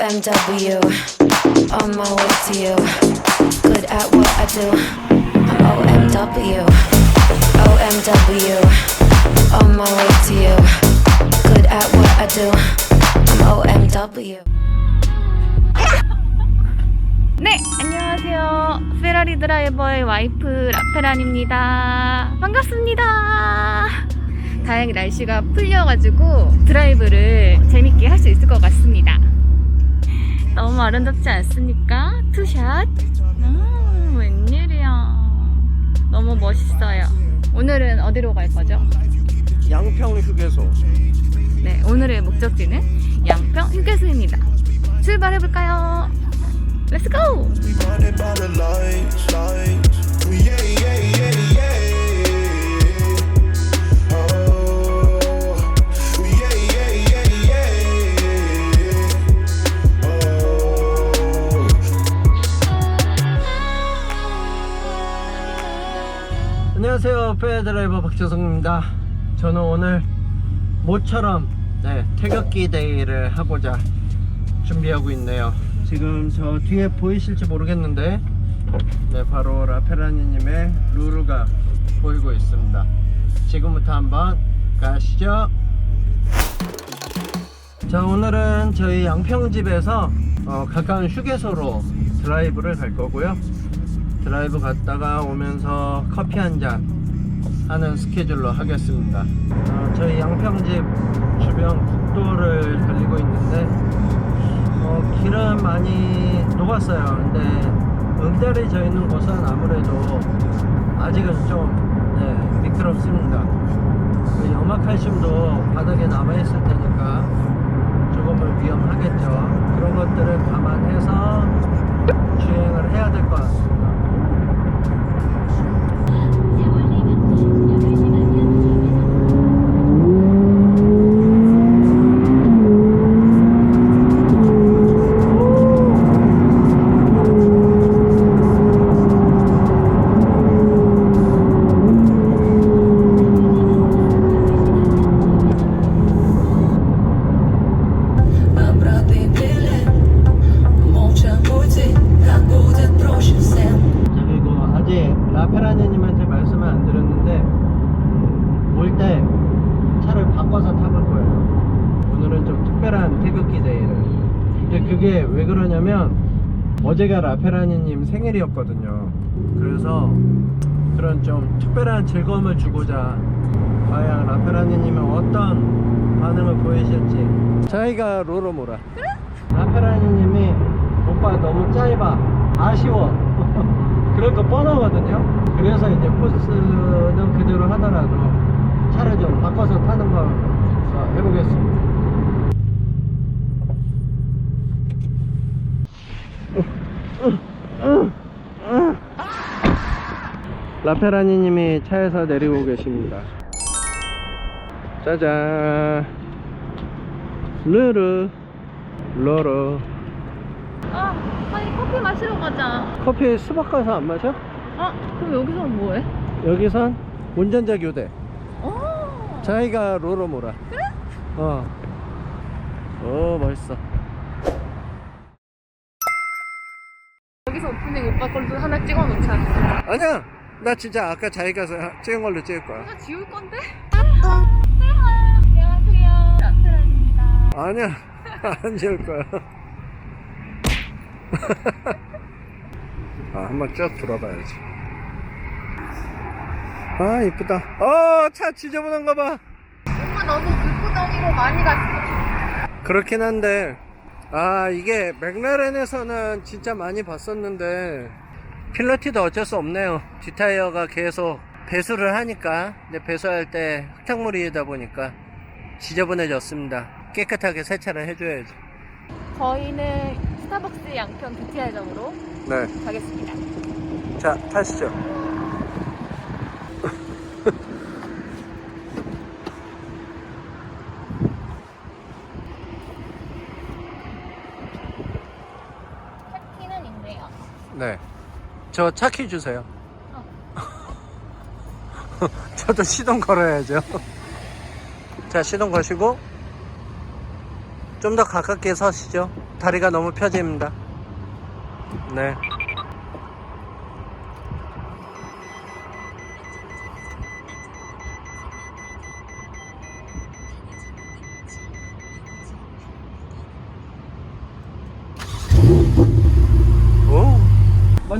OMW, on my way to you. Good at what I do. OMW, OMW, on my way to you. Good at what I do. I'm OMW. 네, 안녕하세요. 페라리 드라이버의 와이프 라페란입니다. 반갑습니다. 다행히 날씨가 풀려가지고 드라이브를 재밌게 할 수 있을 것 같습니다. 너무 아름답지 않습니까? 투샷. 음, 웬일이야. 너무 멋있어요. 오늘은 어디로 갈 거죠? 양평 휴게소 네, 오늘의 목적지는 양평 휴게소입니다. 출발해볼까요? 렛츠 고! 박재성입니다. 저는 오늘 모처럼 네, 태극기 데이를 하고자 준비하고 있네요. 지금 저 뒤에 보이실지 모르겠는데 네 바로 라페라니님의 루루가 보이고 있습니다. 지금부터 한번 가시죠. 자 오늘은 저희 양평집에서 어, 가까운 휴게소로 드라이브를 갈 거고요. 드라이브 갔다가 오면서 커피 한잔 하는 스케줄로 하겠습니다. 어, 저희 양평집 주변 국도를 달리고 있는데 어, 길은 많이 녹았어요. 근데 응달이 져 있는 곳은 아무래도 아직은 좀 네, 미끄럽습니다. 그 염화칼슘도 바닥에 남아 있을 테니까 조금은 위험하겠죠. 그런 것들을 감안해서 태극기 데이를. 근데 그게 왜 그러냐면 어제가 라페라니님 생일이었거든요. 그래서 그런 좀 특별한 즐거움을 주고자 과연 라페라니님은 어떤 반응을 보이실지. 저희가 로로모라 라페라니님이 오빠 너무 짧아. 아쉬워. 그럴 거 뻔하거든요. 그래서 이제 코스는 그대로 하더라도 차를 좀 바꿔서 타는 걸 어, 해보겠습니다 라페라니 님이 차에서 내리고 계십니다 짜잔 르르 로로 아, 빨리 커피 마시러 가자. 커피 수박 가서 안 마셔? 아, 그럼 여기서 뭐해? 여기선 운전자 교대 어, 자기가 로로모라 그래? 어. 오 멋있어 여기서 오프닝 오빠 걸로 하나 찍어 놓자. 아니야 나 진짜 아까 자기가 찍은 걸로 찍을 거야 지울 건데? 안녕하세요. 라페란입니다. 아니야 안 찍을 거야 아 한번 쭉 돌아봐야지 아 이쁘다 어 차 지저분한 거봐 오빠 너무 들고 다니고 많이 갔어. 그렇긴 한데 아 이게 맥라렌에서는 진짜 많이 봤었는데 필러티도 어쩔 수 없네요 뒷타이어가 계속 배수를 하니까 근데 배수할 때 흙탕물이다 보니까 지저분해졌습니다 깨끗하게 세차를 해줘야죠 저희는 스타벅스 양평 뷰티아점으로 네. 가겠습니다. 자 타시죠 키는 있네요. 네 저 차 키 주세요 저도 시동 걸어야죠 자 시동 거시고 좀 더 가깝게 서시죠 다리가 너무 펴집니다. 네.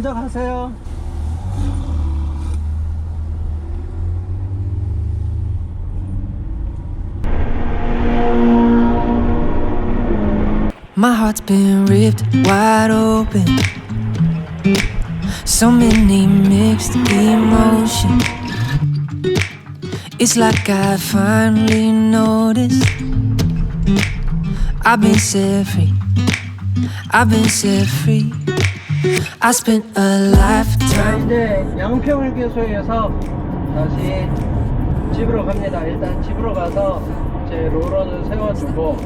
먼저 가세요. My heart's been ripped wide open. So many mixed emotions. It's like I finally noticed. I've been set free. I've been set free. I spent a 자 lifetime. 이제 양평휴게소에서 다시 집으로 갑니다. 일단 집으로 가서 제 로러는 세워두고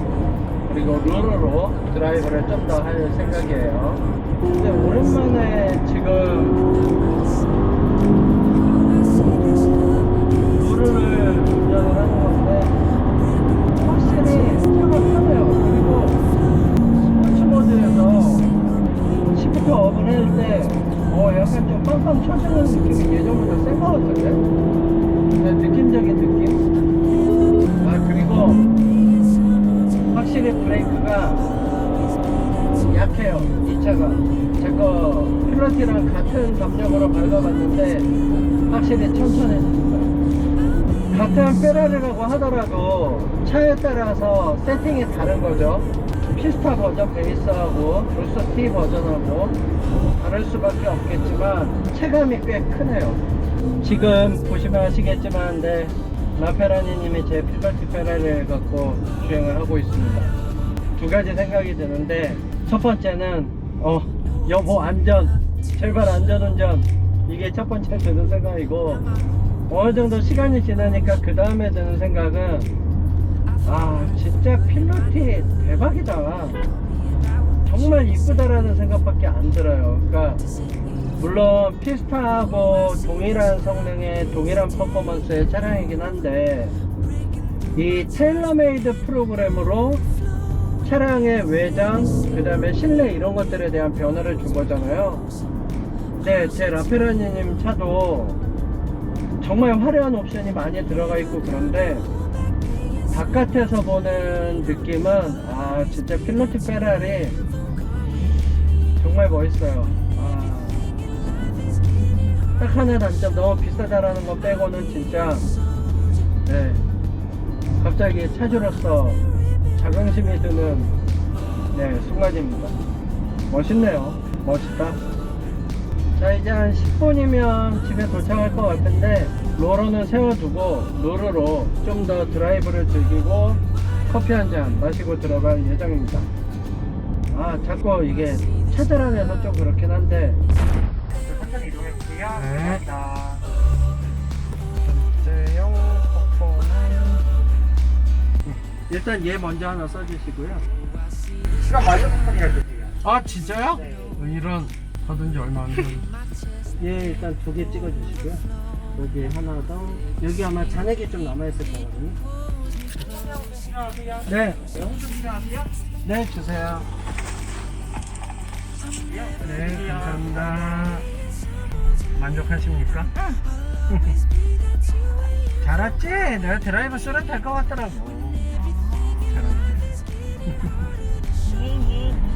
그리고 루러로 드라이브를 좀 더 할 생각이에요. 근데 오랜만에 지금 루러를 운전을 하는 건 확실히 브레이크가 약해요, 이 차가. 제거 필러티랑 같은 담력으로 밟아봤는데, 확실히 천천해집니다. 같은 페라리라고 하더라도 차에 따라서 세팅이 다른 거죠. 피스타 버전 베이스하고 루스 T 버전하고 다를 수밖에 없겠지만 체감이 꽤 크네요. 지금 보시면 아시겠지만 네, 라페라니님이 제 필버티 페라리를 갖고 주행을 하고 있습니다. 두 가지 생각이 드는데 첫 번째는 어 여보 안전 제발 안전운전. 이게 첫 번째 드는 생각이고 어느 정도 시간이 지나니까 그 다음에 드는 생각은 아 진짜 필로티 대박이다. 정말 이쁘다라는 생각밖에 안 들어요. 그러니까 물론 피스타하고 동일한 성능의 동일한 퍼포먼스의 차량이긴 한데 이 테일러메이드 프로그램으로 차량의 외장 그 다음에 실내 이런 것들에 대한 변화를 준 거잖아요. 네, 제 라페라니님 차도 정말 화려한 옵션이 많이 들어가 있고 그런데 바깥에서 보는 느낌은 아 진짜 필로티 페라리 정말 멋있어요. 아, 딱 하나 단점 너무 비싸다라는 거 빼고는 진짜 네. 갑자기 차주로서 자긍심이 드는 네 순간입니다. 멋있네요. 멋있다. 자 이제 한 10분이면 집에 도착할 것 같은데 로러는 세워두고 로러로 좀 더 드라이브를 즐기고 커피 한 잔 마시고 들어갈 예정입니다. 아 자꾸 이게 차들 안에서 좀 그렇긴 한데 천천히 이동해볼게요 감사합니다. 전재용 퍼포먼 일단 얘 먼저 하나 써주시고요. 시간 맞은 부분이라 드세요 아 진짜요? 이런 받은 지 얼마 안 됐는데 얘 일단 두 개 찍어주시고요. 여기 하나 더. 여기 아마 잔액이 좀 남아있을 거거든요. 네. 네 주세요. 네 감사합니다 만족하십니까? 잘 왔지? 내가 드라이브 쓰는 될것 같더라고 잘 왔지? 음, 음.